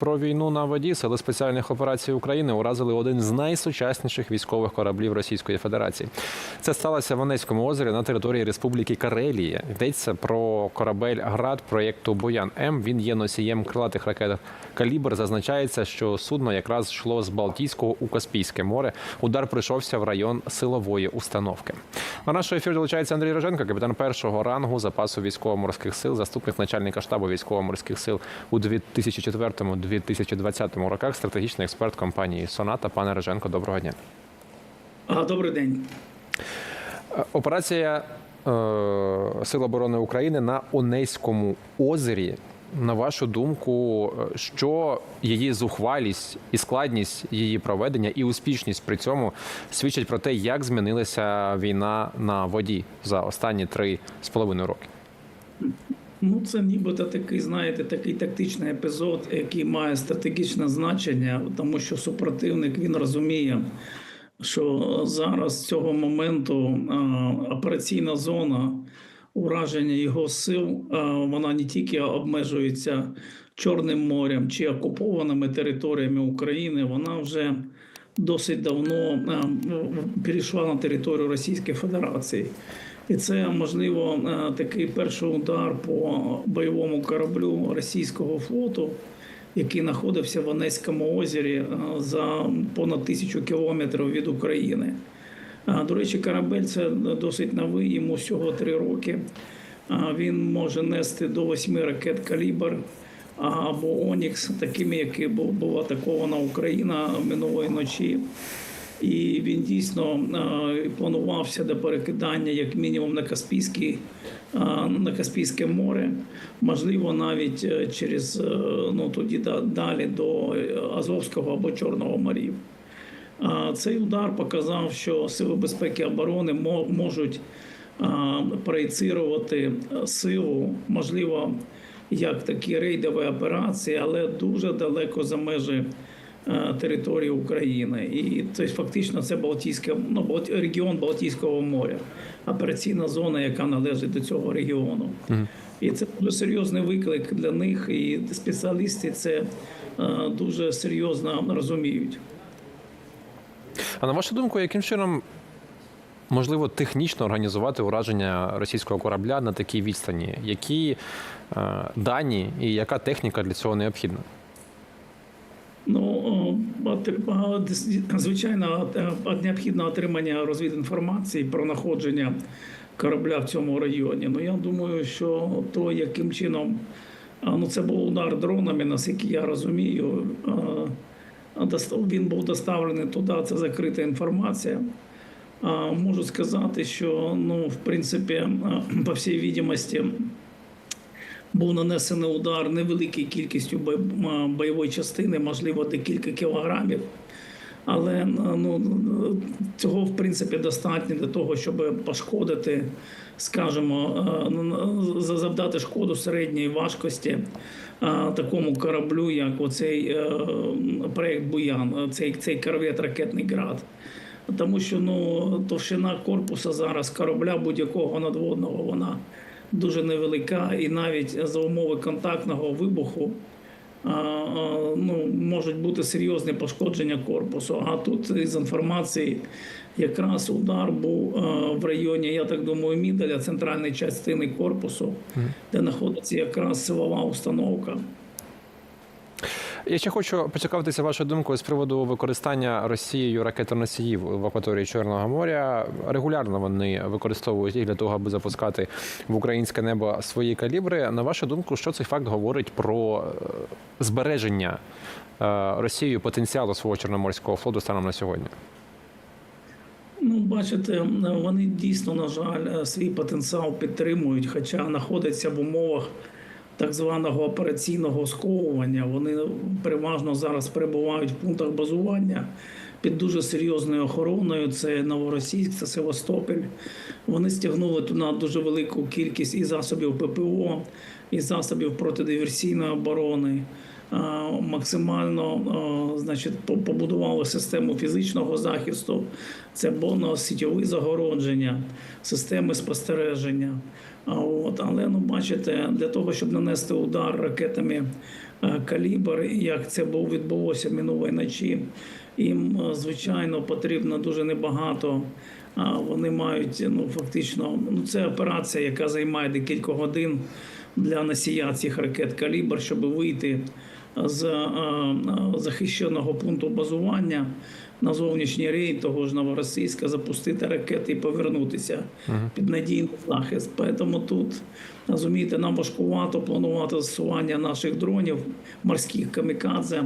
Про війну на воді сили спеціальних операцій України уразили один з найсучасніших військових кораблів Російської Федерації. Це сталося в Онецькому озері на території Республіки Карелія. Йдеться про корабель Град проєкту Боян М. Він є носієм крилатих ракет Калібр. Зазначається, що судно якраз йшло з Балтійського у Каспійське море. Удар прийшовся в район силової установки. На наш ефір долучається Андрій Роженко, капітан першого рангу запасу військово-морських сил, заступник начальника штабу військово-морських сил у 2004-2020 роках, стратегічний експерт компанії Соната. Пане Роженко, доброго дня. Добрий день. Е, Операція е, Сил оборони України на Онейському озері. На вашу думку, е, що її зухвалість і складність її проведення і успішність при цьому свідчать про те, як змінилася війна на воді за останні три з половиною роки? Ну, це нібито такий, знаєте, такий тактичний епізод, який має стратегічне значення, тому що супротивник він розуміє, що зараз з цього моменту операційна зона ураження його сил, вона не тільки обмежується Чорним морем чи окупованими територіями України, вона вже досить давно перейшла на територію Російської Федерації. І це можливо е, такий перший удар по бойовому кораблю російського флоту, який знаходився в Онецькому озері е, за понад тисячу кілометрів від України. Е, До речі, корабель це досить новий, йому всього три роки. Він може нести до восьми ракет калібр або Онікс, такими, які бу- була атакована Україна минулої ночі. І він дійсно е, планувався до перекидання як мінімум на Каспійський, е, на Каспійське море, можливо, навіть е, через ну тоді далі до Азовського або Чорного морів. Цей удар показав, що сили безпеки оборони можуть проєцирувати силу, можливо, як такі рейдові операції, але дуже далеко за межі території України. І тобто, фактично це Балтійське, ну, регіон Балтійського моря, операційна зона, яка належить до цього регіону. І це дуже серйозний виклик для них, і спеціалісти це е, дуже серйозно розуміють. А на вашу думку, яким чином можливо технічно організувати ураження російського корабля на такій відстані? Які е, дані і яка техніка для цього необхідна? Ну, о, отри- а, дес- звичайно, е, необхідно отримання розвідінформації про знаходження корабля в цьому районі. Ну я думаю, що то, яким чином ну, це був удар дронами, наскільки я розумію. Він був доставлений туди, це закрита інформація. Можу сказати, що ну, в принципі, по всій відомості, був нанесений удар невеликою кількістю бойової частини, можливо, декілька кілограмів. Але ну, цього в принципі достатньо для того, щоб пошкодити, скажімо, е, ну, за- завдати шкоду середньої важкості е, такому кораблю, як оцей е, проєкт Буян, цей, цей корвет ракетний град. Тому що ну, товщина корпуса зараз корабля будь-якого надводного вона дуже невелика, і навіть за умови контактного вибуху ну, можуть бути серйозні пошкодження корпусу. А тут із інформації якраз удар був в районі, я так думаю, міделя, центральної частини корпусу, де знаходиться якраз силова установка. Я ще хочу поцікавитися вашою думкою з приводу використання Росією ракетоносіїв в акваторії Чорного моря. Регулярно вони використовують їх для того, аби запускати в українське небо свої калібри. На вашу думку, що цей факт говорить про е, збереження е, Росією потенціалу свого чорноморського флоту станом на сьогодні? Ну, бачите, вони дійсно, на жаль, свій потенціал підтримують, хоча знаходяться в умовах так званого операційного сковування. Вони переважно зараз перебувають в пунктах базування під дуже серйозною охороною. Це Новоросійськ, це Севастополь. Вони стягнули туди дуже велику кількість і засобів ППО, і засобів протидиверсійної оборони. Максимально значить, по- побудували систему фізичного захисту, це бонус-сітьові загородження, системи спостереження. От, але ну бачите, для того, щоб нанести удар ракетами е, калібр, як це було відбулося минулої ночі. Їм, е, звичайно, потрібно дуже небагато. Вони мають ну фактично, ну це операція, яка займає декілька годин для носія цих ракет калібр, щоб вийти з е, е, захищеного пункту базування на зовнішній рейд того ж новоросійська, запустити ракети і повернутися під надійний захист. Тому тут розумієте, нам важкувато планувати застосування наших дронів, морських камікадзе.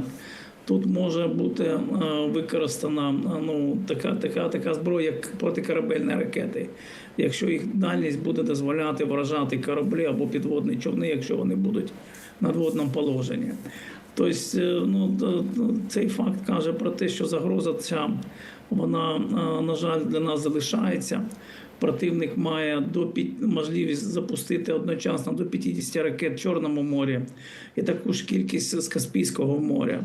Тут може бути е, використана ну, така, така, така зброя, як протикорабельні ракети, якщо їх дальність буде дозволяти вражати кораблі або підводні човни, якщо вони будуть в надводному положенні. Тобто, е, ну, т- т- цей факт каже про те, що загроза ця, вона, е, на жаль, для нас залишається. Противник має до пі- можливість запустити одночасно до 50 ракет в Чорному морі і таку ж кількість з Каспійського моря.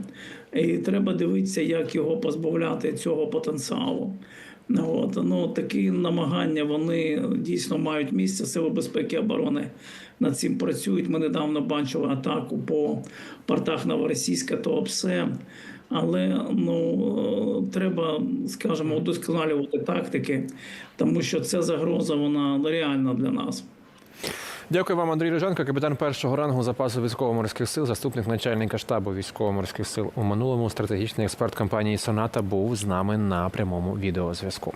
І треба дивитися, як його позбавляти цього потенціалу. От, ну, такі намагання вони дійсно мають місце. Сили безпеки і оборони над цим працюють. Ми недавно бачили атаку по портах Новоросійська та ОПСЕ. Але ну треба, скажімо, удосконалювати тактики, тому що ця загроза вона реальна для нас. Дякую вам, Андрій Рижанко, капітан першого рангу запасу військово-морських сил, заступник начальника штабу військово-морських сил у минулому стратегічний експерт компанії Соната був з нами на прямому відеозв'язку.